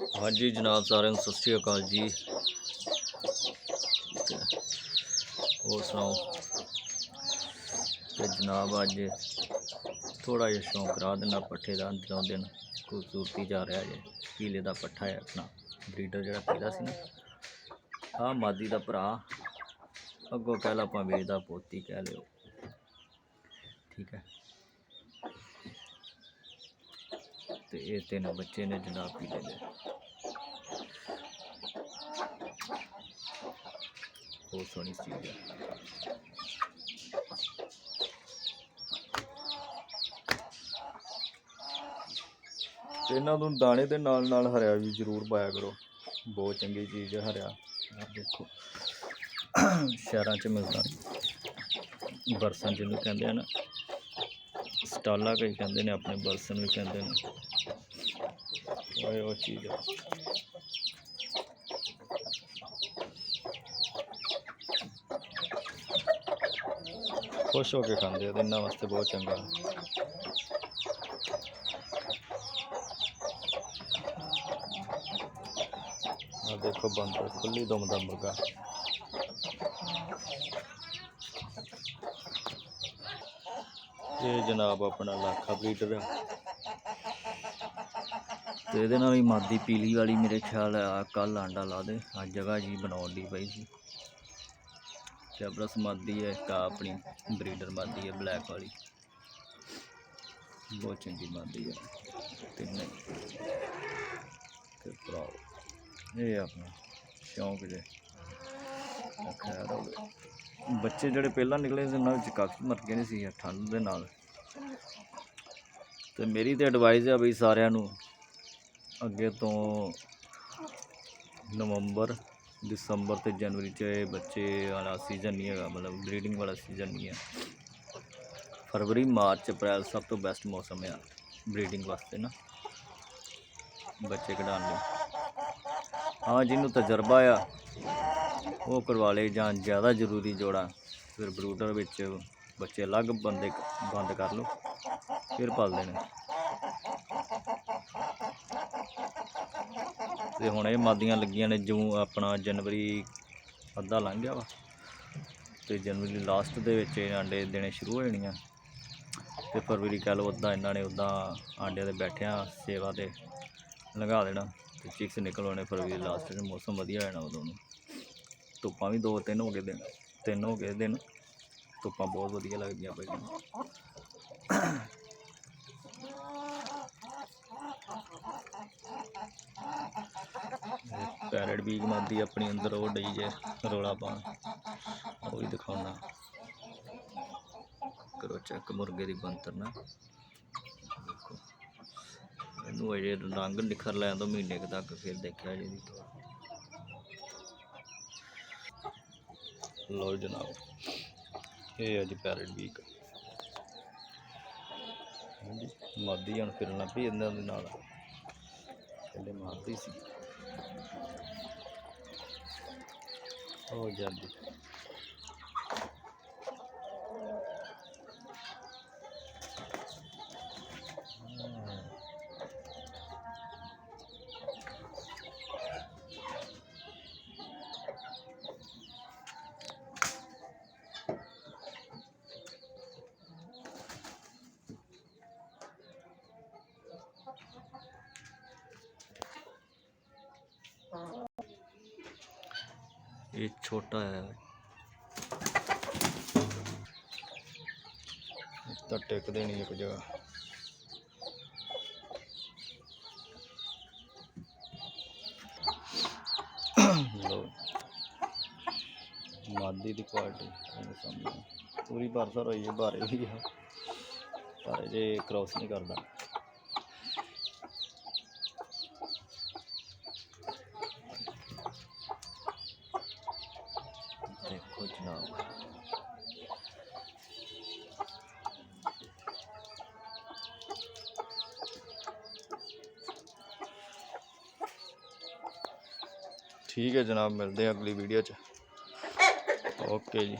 ਹਾਂਜੀ ਜਨਾਬ ਸਾਰਿਆਂ ਨੂੰ ਸਤਿ ਸ਼੍ਰੀ ਅਕਾਲ ਜੀ। ਹੋਰ ਸੁਣਾਓ? ਤੇ ਜਨਾਬ ਅੱਜ ਥੋੜਾ ਜਿਹਾ ਸ਼ੌਂਕ ਰਾਹ ਦਿੰਦਾ, ਪੱਠੇ ਦਾ ਅੰਦਰੋਂ ਦਿਨ ਖੂਬਸੂਰਤੀ ਜਾ ਰਿਹਾ ਜੇ। ਪੀਲੇ ਦਾ ਪੱਠਾ ਹੈ ਆਪਣਾ, ਬਰੀਡਰ ਜਿਹੜਾ ਪੀਲਾ ਸੀ ਨਾ। ਆਹ ਮਾਦੀ ਦਾ ਭਰਾ, ਅੱਗੋਂ ਕਹਿ ਲਾ ਆਪਾਂ ਵੇਚਦਾ ਪੋਤੀ ਕਹਿ ਲਿਓ। ਠੀਕ ਹੈ। ਤੇ ਇਹ ਤਿੰਨ ਬੱਚੇ ਨੇ ਜਨਾਬ ਪੀਲੇ ਦੇ ਬਹੁਤ ਸੋਹਣੀ ਚੀਜ਼ ਹੈ ਤੇ ਇਹਨਾਂ ਨੂੰ ਦਾਣੇ ਦੇ ਨਾਲ ਨਾਲ ਹਰਿਆ ਵੀ ਜ਼ਰੂਰ ਪਾਇਆ ਕਰੋ। ਬਹੁਤ ਚੰਗੀ ਚੀਜ਼ ਹੈ ਹਰਿਆ। ਆਹ ਦੇਖੋ। ਸ਼ਹਿਰਾਂ 'ਚ ਮਿਲਦਾ ਨਹੀਂ ਬਰਸਨ ਜਿਹਨੂੰ ਕਹਿੰਦੇ ਆ ਨਾ, ਸਟਾਲਾ ਕਈ ਕਹਿੰਦੇ ਨੇ, ਆਪਣੇ ਬਰਸਨ ਵੀ ਕਹਿੰਦੇ ਨੇ। ਉਹ ਉਹ ਚੀਜ਼। ਹੈ ਖੁਸ਼ ਹੋ ਕੇ ਖਾਂਦੇ ਆ ਤੇ ਇਹਨਾਂ ਵਾਸਤੇ ਬਹੁਤ ਚੰਗਾ। ਆ ਦੇਖੋ ਬੰਦਰ ਖੁੱਲੀ ਦਮ ਦਾ ਮੁਰਗਾ। ਇਹ ਜਨਾਬ ਆਪਣਾ ਲੱਖਾ ਬਰੀਡਰ ਆ। ਤੇ ਇਹਦੇ ਨਾਲ ਹੀ ਮਾਦੀ ਪੀਲੀ ਵਾਲੀ ਮੇਰੇ ਖਿਆਲ ਆ ਕੱਲ ਆਂਡਾ ਲਾ ਦੇ। ਅੱਜ ਜਗ੍ਹਾ ਜੀ ਬਣਾਉਣ ਲਈ ਪਈ ਸੀ। ਜਬਰਸ ਮਾਦੀ ਹੈ ਇੱਕ ਆਪਣੀ ਬਰੀਡਰ ਮਾਦੀ ਹੈ ਬਲੈਕ ਵਾਲੀ। ਬਹੁਤ ਚੰਗੀ ਮਾਦੀ ਹੈ ਤਿੰਨੇ ਤੇ ਭਰਾ ਇਹ ਆਪਣਾ ਸ਼ੌਂਕ ਜੇ। ਖੈਰ ਹੋਵੇ ਬੱਚੇ ਜਿਹੜੇ ਪਹਿਲਾਂ ਨਿਕਲੇ ਸੀ, ਉਹਨਾਂ ਵਿੱਚ ਕਾਫੀ ਮਰ ਗਏ ਨੇ ਸੀ ਠੰਡ ਦੇ ਨਾਲ। ਤੇ ਮੇਰੀ ਤੇ ਐਡਵਾਈਸ ਹੈ ਬਈ ਸਾਰਿਆਂ ਨੂੰ ਅੱਗੇ ਤੋਂ ਨਵੰਬਰ, ਦਸੰਬਰ ਤੇ ਜਨਵਰੀ ਚ ਇਹ ਬੱਚੇ ਵਾਲਾ ਸੀਜ਼ਨ ਨਹੀਂ ਹੈਗਾ, ਮਤਲਬ ਬਰੀਡਿੰਗ ਵਾਲਾ ਸੀਜ਼ਨ ਨਹੀਂ ਹੈ ਫਰਵਰੀ, ਮਾਰਚ, ਅਪ੍ਰੈਲ ਸਭ ਤੋਂ ਬੈਸਟ ਮੌਸਮ ਹੈ ਬਰੀਡਿੰਗ ਵਾਸਤੇ ਨਾ, ਬੱਚੇ ਕਢਾਉਣ ਲਈ। ਹਾਂ, ਜਿਹਨੂੰ ਤਜਰਬਾ ਆ, ਉਹ ਕਰਵਾ ਲਏ ਜਾਂ ਜ਼ਿਆਦਾ ਜ਼ਰੂਰੀ ਜੋੜਾ, ਫਿਰ ਬਰੂਡਰ ਵਿੱਚ ਬੱਚੇ ਅਲੱਗ ਬੰਦੇ, ਬੰਦ ਕਰ ਲਓ, ਫਿਰ ਪਾਲਦੇ ਨੇ। ਤੇ ਹੁਣ ਇਹ ਮਾਦੀਆਂ ਲੱਗੀਆਂ ਨੇ ਜੂ ਆਪਣਾ ਜਨਵਰੀ ਅੱਧਾ ਲੰਘ ਗਿਆ ਵਾ। ਤੇ ਜਨਵਰੀ ਲਾਸਟ ਦੇ ਵਿੱਚ ਇਹ ਆਂਡੇ ਦੇਣੇ ਸ਼ੁਰੂ ਹੋ ਜਾਣੀਆਂ। ਤੇ ਫਰਵਰੀ ਕਹਿ ਲਓ ਅੱਧਾ ਇਹਨਾਂ ਨੇ ਉੱਦਾਂ ਆਂਡਿਆਂ ਦੇ ਬੈਠਿਆਂ ਸੇਵਾ ਤੇ ਲਗਾ ਦੇਣਾ। ਤੇ ਚਿਕਸ ਨਿਕਲ ਆਉਣੇ ਫਰਵਰੀ ਲਾਸਟ 'ਚ ਮੌਸਮ ਵਧੀਆ ਹੋ ਉਦੋਂ ਨੂੰ। ਧੁੱਪਾਂ ਵੀ ਦੋ ਤਿੰਨ ਹੋ ਗਏ ਦਿਨ, ਤਿੰਨ ਹੋ ਗਏ ਦਿਨ। ਧੁੱਪਾਂ ਬਹੁਤ ਵਧੀਆ ਲੱਗਦੀਆਂ ਪਈਆਂ। ਪੈਰਟ ਵੀ ਮਾਦੀ ਆਪਣੀ ਅੰਦਰ, ਉਹ ਡਈ ਜੇ ਰੋਲਾ ਪਾਉਣ। ਉਹ ਵੀ ਦਿਖਾਉਣਾ। ਕਰੋ ਚੈੱਕ ਮੁਰਗੇ ਦੀ ਬੰਤਰ ਨਾ। ਦੇਖੋ। ਇਹਨੂੰ ਅਜੇ ਰੰਗ ਨਿਖਰ ਲੈਣ ਤੋਂ ਮਹੀਨੇ ਕੁ ਤੱਕ ਫਿਰ ਦੇਖਿਆ ਜੀ ਦੀ ਲੋ ਜਨਾਬ, ਇਹ ਅੱਜ ਪੈਰਟ ਵੀਕ ਹਾਂਜੀ, ਮਾਦੀ ਹੁਣ ਫਿਰਨਾ ਪਈ ਇਹਨਾਂ ਦੇ ਨਾਲ। ਪਹਿਲੇ ਮਾਰਦੀ ਸੀ। ਹੋ ਜਾਂਦੀ ਇਹ ਛੋਟਾ ਹੈ ਤਾਂ ਟਿਕਦੇ ਨਹੀਂ ਇੱਕ ਜਗ੍ਹਾ ਲੋ ਮਾਦੀ ਦੀ ਕੁਆਲਿਟੀ ਇਹਦੇ ਸਾਹਮਣੇ ਪੂਰੀ ਬਰਸਰ ਹੋਈ ਹੈ ਬਾਰੇ ਵੀ ਆ ਪਰ ਜੇ ਕ੍ਰੋਸ ਨਹੀਂ ਕਰਦਾ ਦੇਖੋ ਜਨਾਬ ਠੀਕ ਹੈ ਜਨਾਬ ਮਿਲਦੇ ਆ ਅਗਲੀ ਵੀਡੀਓ 'ਚ। ਓਕੇ ਜੀ।